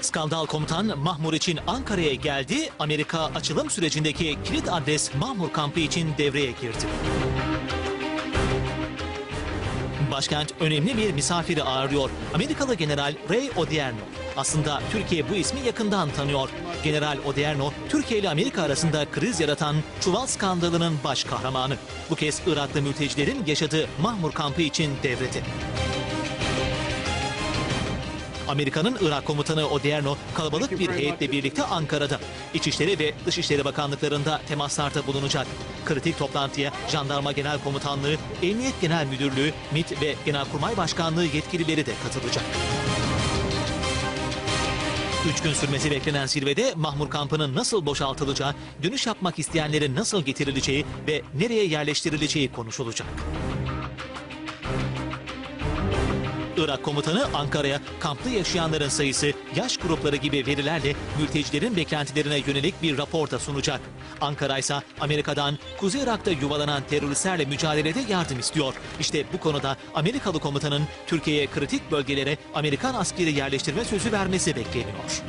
Skandal komutan Mahmur için Ankara'ya geldi. Amerika açılım sürecindeki kilit adres Mahmur kampı için devreye girdi. Başkent önemli bir misafiri ağırlıyor. Amerikalı General Ray Odierno. Aslında Türkiye bu ismi yakından tanıyor. General Odierno, Türkiye ile Amerika arasında kriz yaratan çuval skandalının baş kahramanı. Bu kez Iraklı mültecilerin yaşadığı Mahmur kampı için devrede. Amerika'nın Irak komutanı Odierno kalabalık bir heyetle birlikte Ankara'da. İçişleri ve Dışişleri Bakanlıklarında temaslarda bulunacak. Kritik toplantıya Jandarma Genel Komutanlığı, Emniyet Genel Müdürlüğü, MİT ve Genelkurmay Başkanlığı yetkilileri de katılacak. Üç gün sürmesi beklenen zirvede Mahmur kampının nasıl boşaltılacağı, dönüş yapmak isteyenlerin nasıl getirileceği ve nereye yerleştirileceği konuşulacak. Irak komutanı Ankara'ya kampta yaşayanların sayısı, yaş grupları gibi verilerle mültecilerin beklentilerine yönelik bir rapor da sunacak. Ankara ise Amerika'dan Kuzey Irak'ta yuvalanan teröristlerle mücadelede yardım istiyor. İşte bu konuda Amerikalı komutanın Türkiye'ye kritik bölgelere Amerikan askeri yerleştirme sözü vermesi bekleniyor.